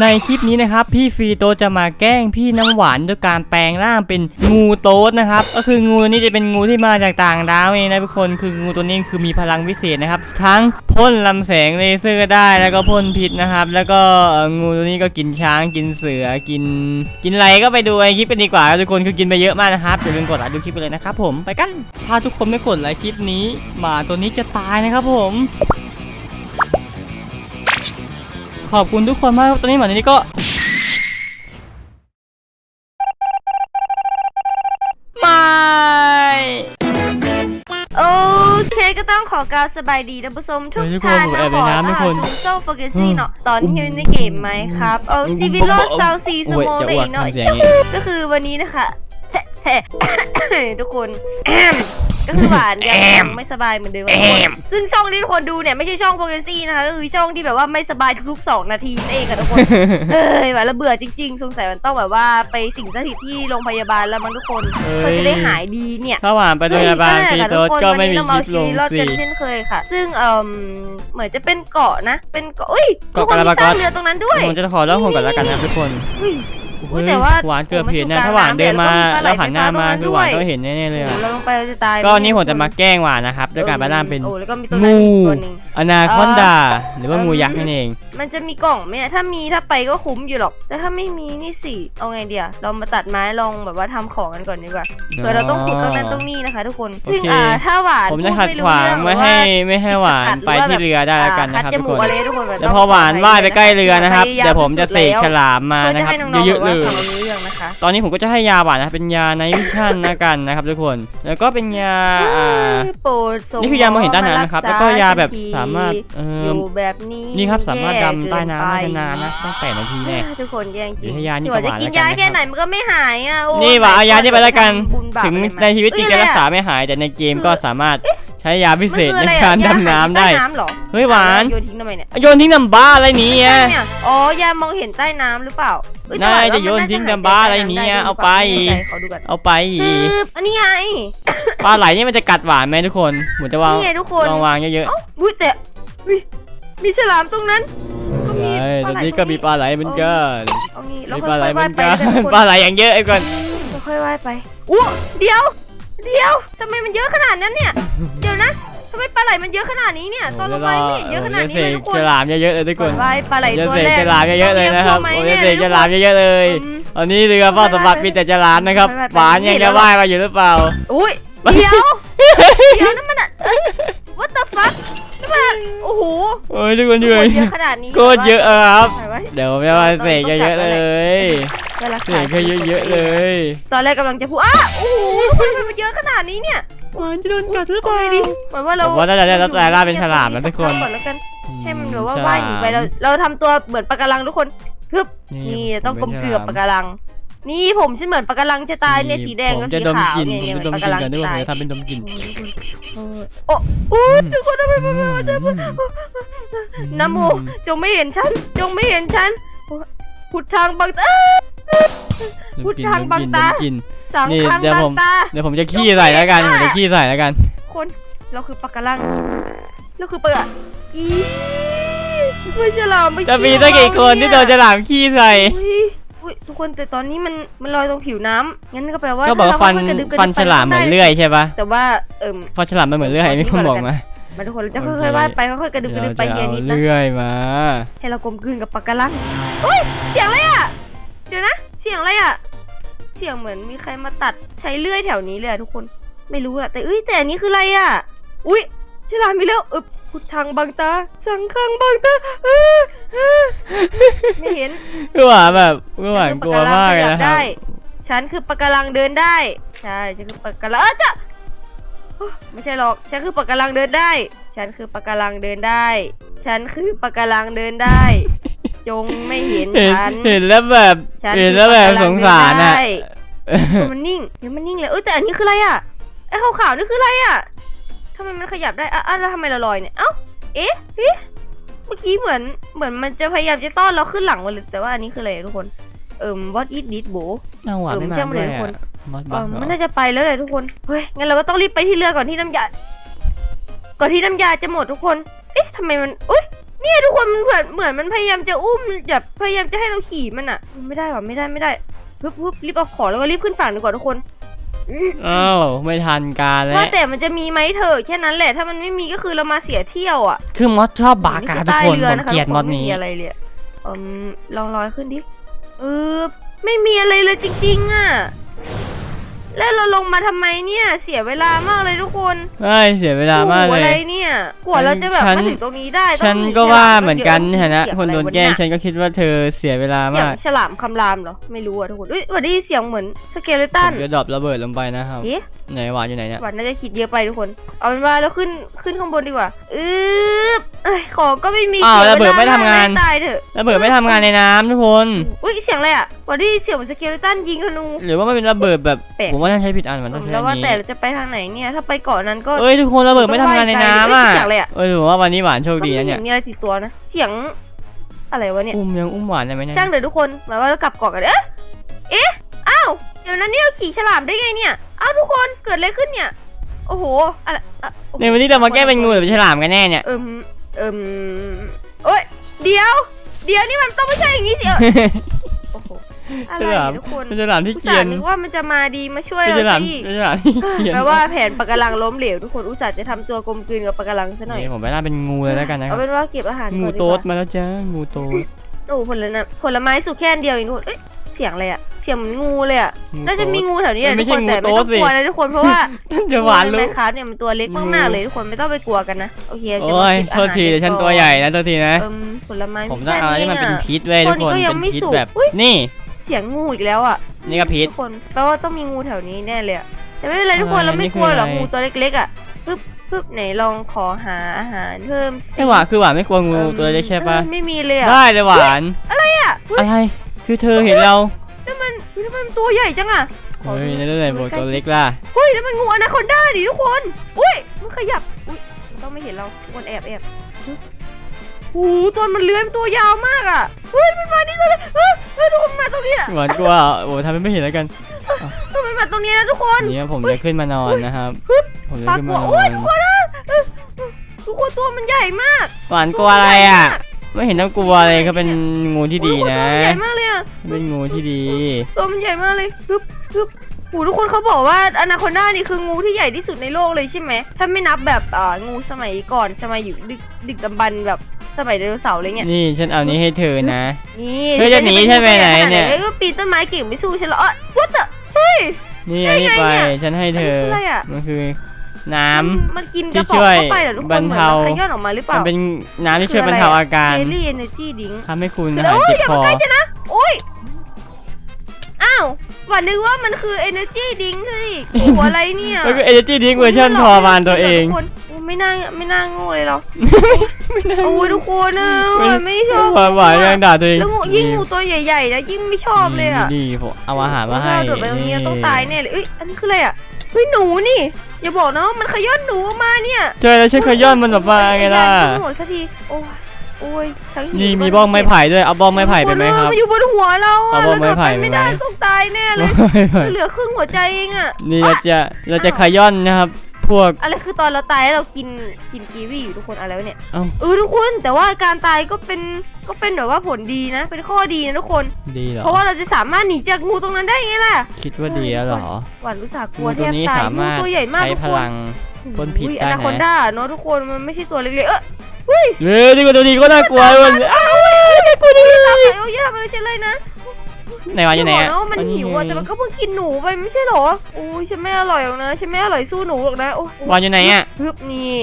ในคลิปนี้นะครับพี่ฟรีโตจะมาแกล้งพี่น้ำหวานด้วยการแปลงร่างเป็นงูโต๊ดนะครับก็คืองูตัวนี้จะเป็นงูที่มาจากต่างดาวเองนะทุกคนคืองูตัวนี้คือมีพลังวิเศษนะครับ ทั้งพ่นลำแสงเลเซอร์ได้แล้วก็พ่นพิษนะครับ แล้วก็งูตัวนี้ก็กินช้างกินเสือกิน กินอะไรก็ไปดูในคลิปกันดีกว่าทุกคนคือกินไปเยอะมากนะครับอย่าลืมกดไลค์ดูคลิปไปเลยนะครับผมไปกันถ้าทุกคนไม่กดไลค์คลิปนี้หมาตัวนี้จะตายนะครับผม ขอบคุณทุกคนมากครับตอนนี้หมาตัวนี้ก็ไม่โอเคก็ต้องขอกรารสบายดีท่านผู้ชมทุกเฮ้ยทุกคนท่านผมแอบในน้ำทุกคนโซโฟกัสซี่เนาะตอนนี้อยู่ในเกมไหมครับโอ้ซีวิโลซาวซีสโอ้ยโมจะเลอ้วกยเนาะทำเสียงอย่างนี้ก็คือวันนี้นะคะ ทุกคนก็คือหวานยังไม่สบายเหมือนเดิมทุกคนซึ่งช่องที่ทุกคนดูเนี่ยไม่ใช่ช่องโฟกัสซี่นะคะก็คือช่องที่แบบว่าไม่สบายทุกๆสองนาทีนั่นเองค่ะทุกคนเอ้ยหวานระเบื่อจริงๆ สงสัยมันต้องแบบว่าไปสิ่งสถิตที่โรงพยาบาลแล้วมั้งทุกคนเอ้เพื่อยจะได้หายดีเนี่ยถ้าหวานไปโรงพยาบาลทีโต๊ดก็ไม่มีคลิปลงรอดสิกันเช่นเคยค่ะ ซึ่งเอ่มเหมือนจะเป็นเกาะนะ เป็นเกาะอุ้ยเกาะทุคนกาลามีปากอสสร้างเรือตรงนั้นด้วยผมจะขอเล่าผมก่อนแล้วกันนะครับทุกคน อุ้ยเฮ้ยแต่ว่าหวานเกือบเห็นนะผมมันถ้าหวานเดินมาปลาไหลแล้วหันหน้ามาไฟฟ้าตรงนั้นคือหวานด้วยต้องเห็นแน่ๆเลยโอ้อะเราลงไปเราจะตายก็นี่ผมจะมาแกล้งหวานนะครับด้วยการไปร่างเป็นโอ้แล้วก็มีตัวนั้นงูอีกตัวหนึ่งอนาคอนดา หรือว่างูยักษ์นั่นเอง มันจะมีกล่องไหมอะถ้ามีถ้าไปก็คุ้มอยู่หรอก แต่ถ้าไม่มีนี่สิเอาไงเดียเรามาตัดไม้ลองแบบว่าทำของกันก่อนดีกว่าเผื่อเราต้องขุดตรงนั้นตรงนี้นะคะ ทุกคนซึ่งโอเคอ่าถ้าหวานผมจะพูขัดไม่ขรู้วางเรื่องไม่รือให้ว่าไม่ให้หวานไปที่เรือได้แล้วกันนะครับอ่าทุกคนคัดจมูอะไรทุกคนแล้วพอหวานว่ายไปใกล้เรือนะครับพยายามเดี๋ยวผมจะเสกฉลามมาเพื่อนะจะครับให้น้องๆเยอะๆเลยแบบว่าฟังรู้เรื่องนะคะตอนนี้ผมก็จะให้ยาหวานนะครับเป็นยาไนวิชั่นนะกันนะครับ ทุกคนแล้วก็เป็นยาอ่าโปรดส่งนี่คือยามองเห็นด้านนั้นนะครับหมอแล้วก็ยาแบบรักษสามารถเอออยู่แบบนี้นี่ครับสามารถแย่ดำใต้น้ำได้เกิไปนานๆนะตั้งแต่นาทีแน่ ทุกคนแย่จริงเดี๋ยวให้ยานี่ที่ว่าจะประมาณกินแล้วกันยานะครับแค่ไหนมันก็ไม่หายอะโอ้นี่หว่าเอายานี่ไปแล้วกัน บุญบาปถึงอะไรมาในชีวิตจริงเอ้จะยรักษาอะไรอะไม่หายแต่ในเกมก็สามารถใช้ยาพิเศษมันในคืออะไรอะการยดำน้ำได้ใต้น้ำเหรอเฮ้ยหวานโยนทิ้งทำไมเนี่ยโยนทิ้งน้ำบ้าอะไรนี้ใช่อะเนี่ยอ๋อยามองเห็นใต้น้ำหรือเปล่าเอ้แต่นายว่าจะโยนมัาทิ้งหยน้ำบ้าอะไรใจเนี่ยด้เอาไปม่แน่ใจขอดูก่อนเอาไปคืออันนี้ไงปลาไหลนี่มันจะกัดหวานไหมทุกคนเหมือนจะวางนี่ไงทุกคนลองวางเยอะเอ้าอุ้ยแต่อุ้ย มีฉลามตรงนั้นๆก็มีใช่ปตลาอนไหลนี้ก็มีปลาไหลเหมือนกันเอางี้เรามีค่ปลาไหลอยๆเหมืว่าอยนไปกันกันทุกคนปลาไหลอย่างเยอะไอ้ก่อนค่อยๆว่ายไปอู้เดี๋ยว เดี๋ยวทำไมมันเยอะขนาดนั้นเนี่ย เดี๋ยวนะทำไมปลาไหลมันเยอะขนาดนี้เนี่ย ตอนลงไปไม่เห็นเยอะขนาดนี้เลยทุกคจะนฉลามเยอะๆเลยทุกคนว่ายปลาไหลจะตัวเสกแรกฉลามเยอะๆเลยนะครับต้โอ้งยเรีจะยกเสกตัวฉไหมลามเนี่ยเยอะๆเลยอืม ตอนนี้เรือเฝ้าสมบัติมีแต่ฉลามนะครับไปๆๆหวานยังจะว่ายมาอยู่หรือเปล่า อุ้ยเดี๋ยว เดี๋ยวนั่นมันอะ what the fuck นั่นมันอะโอ้โหโอ้ยทุกคนทุเหกนื่คอยนเยอะขนาดนี้โคตรเยอะอะครับไปไว้เดี๋ยวผมจะมาเสกเยอะๆเลยไปรักเสษากแค่เยอะๆเลย ตอนแรกกำลังจะพูดอ้าโอ้โหทำไมมันเยอะขนาดนี้เนี่ยหวานจะโดนกัดหรือเปเอาล่าไงดีเหมือนว่าเราผมว่าน่าจะได้รับแต่ล่าเป็นฉลามนะทุกคนก่อนแล้วกันให้มันแบบว่าว่ายหนีไปเราเราทำตัวเหมือนปะการังทุกคนฮึบนี่ต้องกลมเกลือบปะการัง นี่ผมฉันเหมือนปะการังจะตายเนี่ยสีแดงผมกับจะสีดมขาวกลิ่นเนี่ยผมเนี่ยจะดมปะกกาลิ่นรังกันด้วยผมตายจะทำเป็นดมกลิ่นโอ้โอ้ทุกคนทำไมมันน้ำโมจงไม่เห็นฉันจงไม่เห็นฉันพุทธังบังตาดพุมทกลิ่นธังดมบักงลิ่นดตามกลิ่นสังนี่ฆังเดี๋ยวบัผงมตาเดี๋ยวผมจะขี้ใส่แล้วกันผมจะขี้ใส่แล้วกัน คนเราคือปะการังเราคือปะอีไม่ฉลามไม่จะมีสักกี่คนที่โดนฉลามขี้ใส่อุ๊ยอุ๊ย ทุกคนแต่ตอนนี้มันมันลอยตรงผิวน้ำงั้นก็แปลว่าก็บอกว่าฟันถ้เรค่อยๆกระดึ๊บกระฟัดึ๊นบไปฉลามเหมือนได้เลื่อยใช่ปะแต่ว่าเอิ่ม ฟันฉลามมันเหมือนเลื่อยไม่คุณบอกมามาทุกคนเราจะโอค่เคอยๆว่ายไปค่อยๆกระดึ๊บกระเดี๋ดึ๊ยวบไปจะเฮียเอานิดนะเลื่อยมาให้เรากลมกลืนกับปะการังเฮ้ยเสียงอะไรอะเดี๋ยวนะ เสียงอะไรอะเสียงเหมือนมีใครมาตัดใช้เลื่อยแถวนี้เลยอะทุกคนไม่รู้อะแต่เอ้ยแต่อันนี้คืออะไรอะ อุ้ยฉลามมีแล้วอึบ พุทธังบังตา สังขังบังตาเอ้อเอ้อไม่เห็นคือหวานแบบคือหวานกลัวมากเลยนะครับได้ฉันคือปะการังเดินได้ ใช่ ฉันคือปะการังเอ้อจะโอ้ไม่ใช่หรอก ฉันคือปะการังเดินได้ ฉันคือปะการังเดินได้ ฉันคือปะการังเดินได้ จงไม่เห็นเห็นฉัน เห็นแล้วแบบฉันเห็นแล้วแบบสงสารอะอะมันนิ่งเดี๋ยวมันนิ่งเลยเอ้ยแต่อันนี้คืออะไรอะไอ้ขาวๆนี่คืออะไรอะ ทำไมมันขยับได้อะอะแล้วทำไมเราลอยเนี่ย เอ้า เอ๊ะเอ๊ะเมื่อกี้เหมือน เหมือนมันจะพยายามจะต้อนเราขึ้นหลังมาเลย แต่ว่าอันนี้คืออะไรทุกคน เอิ่ม what is this โบน่าหวานไม่มาเออเชื่อมด้เลวยยทุกคนอะมอสเอบักอเหรอมันน่าจะไปแล้วเลยทุกคน เฮ้ย งั้นเราก็ต้องรีบไปที่เรือก่อนที่น้ำยา ก่อนที่น้ำยาจะหมดทุกคน เอ๊ะทำไมมันอุ้ยนี่เนี่ยทุกคนมันเหมือนเหมือนมันพยายามจะอุ้มแบบพยายามจะให้เราขี่มันอะไม่ได้หรอไม่ได้ไม่ได้ปึ๊บปึ๊บรีบเอาของแล้วก็รีบขึ้นฝั่งดีกว่าทุกคน อ้าวไม่ทันการแล้ว่าวแต่มันจะมีไหมเถอะแค่นั้นแหละถ้ามันไม่มีก็คือเรามาเสียเที่ยวอะ คือมอสชอบบากาทุกคนเรือผมนะคะเกลียดทุมอสไนี้อะไรเลยอะอืมลองลอยขึ้นดิเออไม่มีอะไรเลยจริง ๆ อะ แล้วเราลงมาทำไมเนี่ย เสียเวลามากเลยทุกคนเฮ้ยเสียเวลามากโอ้โหเลอะไรย เนี่ยกว่าเราจะแบบฉัน มาถึงตรงนี้ได้ต้องฉันมีก็ว่าฉลเหมือนกันเยในอะฐานะเสียงคนโดนอะไรวะแกล้งเยฉันก็คิดว่าเธอเสียเวลาเสียงมากฉลามคำรามเหรอไม่รู้อะทุกคนเอ้ยวันนี้เสียงเหมือนสเกเลตันผมจะดรอประเบิดลงไปนะครับ เอ๊ะไหนหวานอยู่ไหนเนี่ยหวานน่าจะคิดเยอะไปทุกคน เอาเป็นว่าเราขึ้นขึ้นข้างบนดีกว่าอืบเอ้ยของก็ไม่มีอ้าวสียระเบิดวลไม่ทำงานตายเถอะระเบิดไม่ทำงานในน้ำทุกคน อุ้ยเสียงอะไรอะวันนี้เสียงเหมือนสเกเลตันยิงธนู หรือว่ามันเป็นระเบิดแบบ แปลก ผมว่าน่าใช้ผิดอันมันต้องใช้แล้วอัว่านแต่นี้เราจะไปทางไหนเนี่ย ถ้าไปเกาะนั้นก็ เอ้ยทุกคนระเบิดไม่ทำงานในน้ำอะเสียงอะไรอะ เออผมว่าวันนี้หวานโชคดีนะไม่เนี่เห็ยนมีอะไรติดตัวนะ เสียงอะไรวะเนี่ย อุ้มยังอุ้มหวานได้ไหมเนี่ยช่างเดี๋ยวทุกคนหมายว่าเรากลับเกาะกันเอ๊ะเอ๊ะอ้าวเดี๋ยวนั้นนี่เราขี่ฉลามได้ไงเนี่ยอ้าวทุกคนเกิดอะไรขึ้นเนี่ย โอ้โหอะไรอะโอ้โหในวันนี้เรามาแก้เป็นงูหรือเป็นฉลามกันแน่เนี่ย เอิม เอิมโอ้ยเดี๋ยว เดี๋ยวนี่มันต้องไม่ใช่อย่างนี้สิเออโอ้โหอะไรฉลามเนี่ยทุกคนเป็นฉลามที่อุตเกรีส่ายนห์นึกว่ามันจะมาดีมาช่วยเป็นฉเราลามสิเป็นฉลามที่เกรียนแปลว่าแผนปะการังล้มเหลวทุกคนอุตส่าห์จะทำตัวกลมกลืนกับปะการังซะหน่อย นี่ผมไปน่าเป็นงูเลยแล้วกันนะคเอารับเป็นว่าเก็บอาหารงูก่อนดีกว่าโต๊ดมาแล้วจ้างูโต๊ดโอ้ผลไม้ผลไม้สุกแค่อันเดียวเองทุกคนเอ้ยเสียงอะไรอะเสียงเหมือนงูเลยอะงูน่าจะมีโต๊ดงูแถวนี้แหละมันไม่ทุกคนใช่แต่งูไม่โต๊ต้ดองสิ กลัวนะทุกคนเพราะว่าจะหวานงูลูในกแมคคราฟเนี่ยมันตัวเล็กงูมากๆเลยทุกคนไม่ต้องไปกลัวกันนะโอเคจะโอ้มายเก็บโทษทีอาหารเดี๋ยวฉันตัวใหญ่นะโทษทีนะ เอิ่มผลไม้ผมต้องเอาอะไรที่มันเป็นแค่ พิษเว้ยทุกคน คนนี้ก็ยัเป็งนไม่พิษสุกแบบ อุ๊ย นี่ เสียงงูอีกแล้วอะนี่ก็พิษ ทุกคนแปลว่าต้องมีงูแถวนี้แน่เลยอะแต่ไม่เป็นไรทุกคนอะไรเราไม่นี่กลัวหรอกคืออะไร งูตัวเล็กๆอะปึ๊บปึ๊บไหนลองขอหาอาหารเพิ่มสิไม่หวานคือหวานไม่กลัวงูตัวเล็กใช่ปะเออไม่มีเลยอะได้เลยหวาน อะไรอะอุ๊ย อะไร คือเธอเห็นเรา แล้วมันอุ๊ยแล้วมันตัวใหญ่จังอะเฮ้ยในเรื่องไหนบอกตัวเล็กล่ะเฮ้ยแล้วมันงูอนาคอนด้าดิทุกคนอุ้ยมันขยับอุ้ยมันต้องไม่เห็นเราทุกคนแอบแอบฮึโอ้โหตัวมันเลื้อยมันตัวยาวมากอะเฮ้ยมันมานี่ตัวเลยเฮ้ยเฮ้ยทุกคนมันมาตรงนี้อะหวานกลัวเหรอโอ้ทำเป็นไม่เห็นแล้วกันเฮ้ยมันมาตรงนี้นะทุกคนนี่ผมจะขึ้นมานอนนะครับผมจะปลาขึ้นกลัมาวนอโอ้ยนทุกคนนะเอ้ยทุกคนตัวมันใหญ่มากหวานกลัวอะไรอะ ไม่เห็นต้องกลัวเลยเขาเป็นงูที่ดีโอ้ยนะตัวมันใหญ่มากเลยอะเป็นงูที่ดี ตัวมันใหญ่มากเลยฮึบฮึบโอ้โหทุกคนเขาบอกว่าอนาคอนด้านี่คืองูที่ใหญ่ที่สุดในโลกเลยใช่ไหม ถ้าไม่นับแบบอ่างูสมัยก่อนสมัยอยู่ดึกดึกดำบรรพ์แบบสมัยไดโนเสาร์อะไรเงี้ย นี่ฉันเอานี้ให้เธอนะ นี่เฮ้ยจะหนีใช่ไหมไหนเนี่ยเฮ้ยก็ปีนต้นไม้เก่งไม่สู้ฉันหรอกเอ้ย what the เฮ้ย นี่เอานี่ไปได้ไงเนี่ยฉันให้เธออะไรอะมันคือ น้ำมันมันกินกระที่ป๋ช่องวยเข้าไปเหรอทุกคนบรรเทาหมือนมันขย้อนออกมาหรือเปมัล่านเป็นน้ำที่ช่วยบรรเทาอาการเจลลี่เอเนจีดิงทำให้คุณอาหารติดคอโอ้ยอ้าวหวันนึกว่ามันคือ energy drink สิโอ้โหอะไรเนี่ยแล้วก็เอเจนตี้ดิ้งเวอร์ชันทรมานตัวเอง ทุกคนโอ้ไม่น่าไม่น่าโง่เลยเราโอ้ยทุกคนเนอะไม่ชอบหวานหวานยังด่าตัวเองแล้วงูยิ่งงูตัวใหญ่ๆนะยิ่งไม่ชอบเลยอะดีผมเอาอาหารมาให้โดดไปตรงนี้ต้องตายแน่เลยเอ้ย อันนี้คืออะไรอะ เฮ้ยหนูนี่ อย่าบอกนะว่ามันขย้อนหนูออกมาเนี่ยช่วยแล้วช่วยขย้อนมันออกมาไงล่ะหมดสักทีโอ้ยโอ้ยทั้งหิวนี่มีบ้องไม้ไผ่ด้วยเอาบ้องไม้ไผ่ไปไหมครับมันอยู่บนหัวเราเอาอะบ้องไม้ไผ่เราโดดไปไม่ไหมได้ต้องตายแน่เลยบ้องไม้ไผ่เหลือครึ่งหัวใจเองอะนี่เราจะเราจะขย้อนนะครับ พวก อะไรคือตอนเราตายแล้วเรากินกินกีวีอยู่ทุกคนอะไรวะเนี่ยเอ้า เออทุกคนแต่ว่าการตายก็เป็นก็เป็นแบบว่าผลดีนะ เป็นข้อดีนะทุกคน ดีเหรอ เพราะว่าเราจะสามารถหนีจากงูตรงนั้นได้ไงล่ะ คิดว่าดีแล้วเหรอหวานรู้สึกกลังูวแทตัวบนี้ตายสามารถงูตัวใหญ่มากใช้ทุกพคนลัง พ่นพิษอุ้ยได้อนะนาคอนด้าเนาะทุกคนมันไม่ใช่ตัวเล็กๆเออเฮ้ยนี่ก็ตัวดีก็น่ากลัวเลยอ้าวกูนี่ไม่ทำอะไรโอ้ยอย่าทำอะไรฉันเลยนะ ไหนวะอยู่ไหนบกอะนะว่ามันหิวอะแต่มันก็เพิ่งกินหนูไปไม่ใช่เหรอโอ้ยฉันไม่อร่อยหรอกนะฉันไม่อร่อยสู้หนูหรอกนะโอ้ยวานอยู่ไหนอะฮึบนี่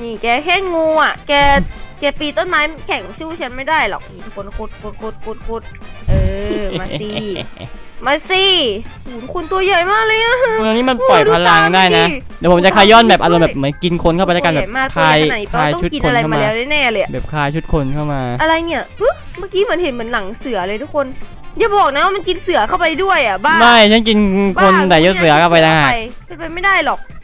นี่แกแค่งูอะ แกแกปีนต้นไม้แข่งสู้ฉันไม่ได้หรอกนี่ทุกคนโคตรโคตรโคตรโคตรโคตรเออมาสิมาสิโอ้โหทุกคนตัวใหญ่มากเลยอะตัวนี้มันปล่อยพลังได้นะ เดี๋ยวผมจะขย้อนแบบอารมณ์แบบเหมือนกินคนเข้าไปแล้วกันตัวแบใหบญ่มากคลายตัวใหญ่ขนาดนี้คลายต้องชุดกินคนอะไรเข้ามามาแล้วแน่ๆเลยอะแบบคลายชุดคนเข้ามา อะไรเนี่ยฮึเมื่อกี้เหมือนเห็นเหมือนหลังเสือเลยทุกคน อย่าบอกนะว่ามันกินเสือเข้าไปด้วยอะบ้าไม่ฉันกินคนบ้าแต่ยศเสือเข้าไปนะฮะเป็นไปไม่ได้หรอกทุก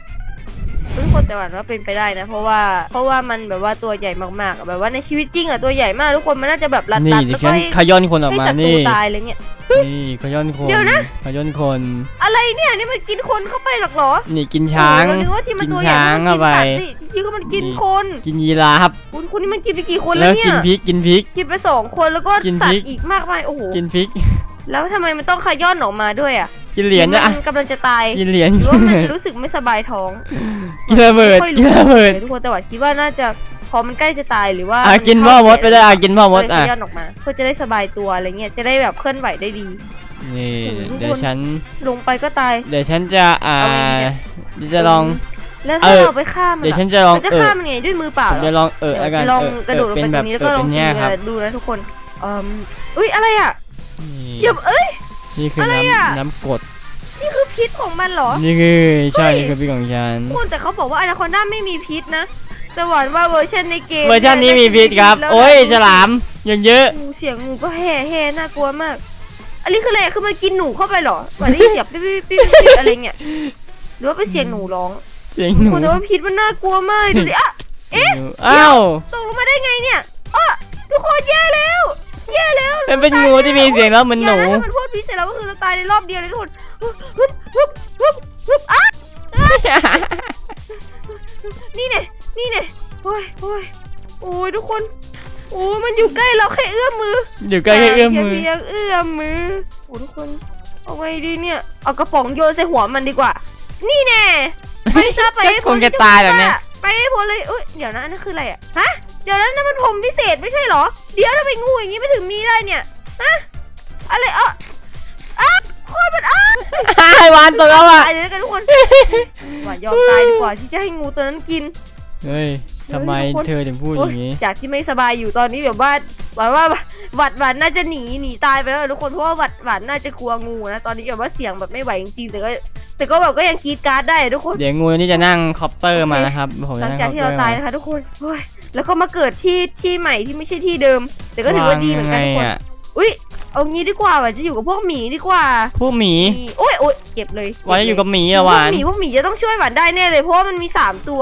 คนแต่หวันว่าเป็นไปได้นะ เพราะว่าเพราะว่ามันแบบว่าตัวใหญ่มากๆอะแบบว่าในชีวิตจริงอะตัวใหญ่มากทุกคนมันน่าจะแบบรัดนี่ตัดเดี๋ยแล้ววก็ฉันให้ขย้อนคนออกให้มาศัตรูนี่ตายอะไรเงี้ยนี่ขย้อนคนเดี๋ยวนะ ขย้อนคน อะไรเนี่ยนี่มันกินคนเข้าไปหรอกเหรอนี่กินช้างโอ้โหเรานึกว่าที่มันกินตัวใหญ่ช้างมันเข้าไปกินสัตว์สิจริงๆก็มันกินนี่คนกินยีราฟคุณคุณนี่มันกินไปกี่คนแล้แล้ววเนี่กินยพริกกินพริก กินไปสองคนแล้วก็กินสัพตริก ว์อีกมากมายโอ้โหกินพริก แล้วทำไมมันต้องขย้อนออกมาด้วยอะกินเหรียญหนะอมันกำลังจะตายกินเหรียญหรือว่ามันรู้สึกไม่สบายท้องกินระเบิดไม่ค่อยกินระเบิดทุกคนแต่ว่าคิดว่าน่าจะพอมันใกล้จะตายหรือว่าอะมักินพ่อมดไปเลยอะกินพ่อมดเลยอะขย้อนออกมาเพื่อจะได้สบายตัวอะไรเงี้ยจะได้แบบเคลื่อนไหวได้ดีนี่โอ้โหทุกคนเดี๋ยวฉันลงไปก็ตาย เดี๋ยวฉันจะอ่าเอาไงเนี่ยเดี๋ยวจะลองแล้วเอถ้าอเราไปฆ่ามันเดี๋ยวล่ะฉันจะลองมันจะเออฆ่ามันไงด้วยมือเปล่าผมเหรอจะลองเออแล้วกันลองเออกระโดดลงเป็นไปแบตรบงนี้แล้วเอก็อลเป็องนเนี่ยครับดูนะทุกคนเอ่มอุ้ยอะไรอะนี่ เดี๋ยวเอ้ย นี่คืออะไรอะน้ำน้ำกรดนี่คือพิษของมันเหรอ นี่คือใช่เฮ้ย นี่คือพี่ของฉัน คุณแต่เขาบอกว่าอนาคอนด้าไม่มีพิษนะแต่หวานว่าเวอร์ชันในเกมเวอร์ชันนี้มีพิษครับ แล้วโอ้ยนะฉลามอย่างเยอะ งูเสียงงูก็แห่แห่น่ากลัวมาก อันนี้คืออะไรคือมันกินหนูเข้าไปเหรอเหมือนได้ยินเสียงปิ๊บปิ๊บปิ๊บปิ๊บอะไรเงี้ยหรือว่าเป็นเสียงหนูร้องเสียงหนูคุณแต่ว่าพิษมันน่ากลัวมากดูดิอะ เอ๊ะ อ้าว ตกลงมาได้ไงเนี่ยอะทุกคนแย่แล้ว แย่แล้วมันเป็นงูที่มีเสียงแล้วเหมือนหนูอย่าะถ้ามันพูดพิษเสร็จแล้วก็คือเราตายในรอบเดียวเลยทุกคนฮึบฮึบฮึบฮึบฮึบอะนี่เนี่ยนี่เนี่ยโอ้ยโอ้ยโอ้ยทุกคนโอ้ยมันอยู่ใกล้เราแค่เอื้อมมือ อยู่ใกล้แค่เอื้อมมือเพียงเอื้อมมือโอ้ทุกคนเอาไงดีเนี่ย เอากระป๋องโยนใส่หัวมันดีกว่า นี่แน่ไปซะไปให้คงจะตายแบบเนี้ยไปให้พ้นเลยอุ้ยเดี๋ยวนะอันนั่นคืออะไรอะฮะ เดี๋ยวนะนั่นมันผมพิเศษไม่ใช่เหรอ เดี๋ยวทำไมงูอย่างนี้ไม่ถึงมีได้เนี่ยฮะอะไรเอะอะโคตรมันอะไอ้วานตกแล้วอะตายเลยแล้วกันทุกคนหวานยอมตายดีกว่าที่จะให้งูตัวนั้นกิน เฮ้ยทำไมทุกคนเธอถึงพูดอย่างนี้ จากที่ไม่สบายอยู่ตอนนี้แบบว่าหวานว่าหวัดหวานน่าจะหนีหนีตายไปแล้วทุกคนเพราะว่าหวัดหวานน่าจะกลัวงูนะตอนนี้แบบว่าเสียงแบบไม่ไหวจริงๆแต่ก็แต่ก็แบบก็ยังกรีดกราร์ดได้ทุกคน เดี๋ยวงูนี่จะนั่งคอปเตอร์มานะครับผมหลัจะงนั่งจากคอปที่เตอเราร์ตายมานะคะทุกคนโอ้ย แล้วก็มาเกิดที่ที่ใหม่ที่ไม่ใช่ที่เดิม แต่ก็ถือว่าดีเหมือนกันทุกคนอะอุ้ยเอางี้ดีกว่าหวานจะอยู่กับพวกหมีดีกว่า พวกหมีมีโอ้ยโอ้ยเก็บเลยวานจะอยู่กับหมีพเหรอวหวากนหมีพวกหมีจะต้องช่วยหวานได้แน่เลยเพราะว่ามันมีสามตัว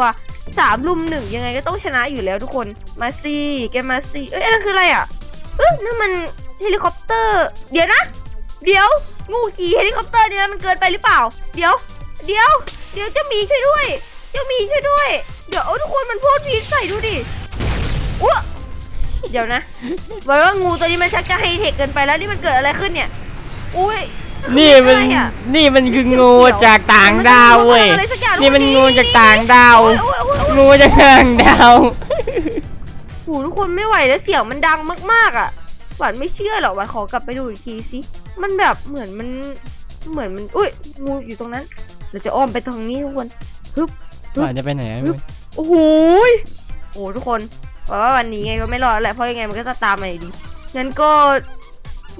สามลุมหนึ่งยังไงก็ต้องชนะอยู่แล้วทุกคนมาซี่แกมาซี่เอ้ยอันนั้นคืออะไรอะเอ้ยนั่นมันเฮลิคอปเตอร์ เดี๋ยวนะ เดี๋ยวงูขี่เฮลิคอปเตอร์เนี่ยมันเกินไปหรือเปล่า เดี๋ยว เดี๋ยว เดี๋ยวเจ้าหมีช่วยด้วย เจ้าหมีช่วยด้วย เดี๋ยวเอาทุกคนมันพ่นพิษใส่ดูดิ อ้วเดี๋ยวนะบอกว่างูตัวนี้มันชักจะไฮเทคเกินไปแล้วนี่มันเกิดอะไรขึ้นเนี่ย อุ้ยนี่มันอะไรอะนี่มันคืองูจากต่างดาวเว้ยมันทำอะไรสักอย่าง นี่มันงูจากต่างดาวโอ้ยโอ้ยโอ้ยโอ้ยงูจากต่างดาวโหทุกคนไม่ไหวแล้วเสียงมันดังมากๆอะ หวานไม่เชื่อหรอกหวานขอกลับไปดูอีกทีสิ มันแบบเหมือนมันเหมือนมัน อุ้ยงูอยู่ตรงนั้น เราจะอ้อมไปตรงนี้ทุกคนหวานจะไปไหนอะโอ้โหยโอ้ทุกคน บอกว่าวันนี้ไงก็ไม่รอดแหละเพราะยังไงมันก็จะตามมาอยู่ดีงั้นก็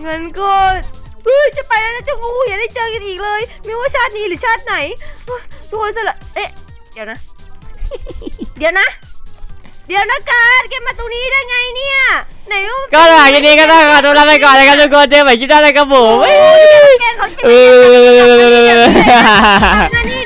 งั้นก็เฮ้ยจะไปแล้วนะเจ้างูอย่าได้เจอกันอีกเลย ไม่ว่าชาตินี้หรือชาติไหนเฮ้ยทุกคนสละเอ๊ะเดี๋ยวนะ เดี๋ยวนะ เดี๋ยวนะการแกมาตรงนี้ได้ไงเนี่ย ไหนว่าก็หลังจากนี้ก็ต้องขอตัวลาไปก่อนนะครับทุกคนเจอกันใหม่คลิปหน้าเลยครับผมโอ้ยแกเขาใช่ไหเอมองานนี้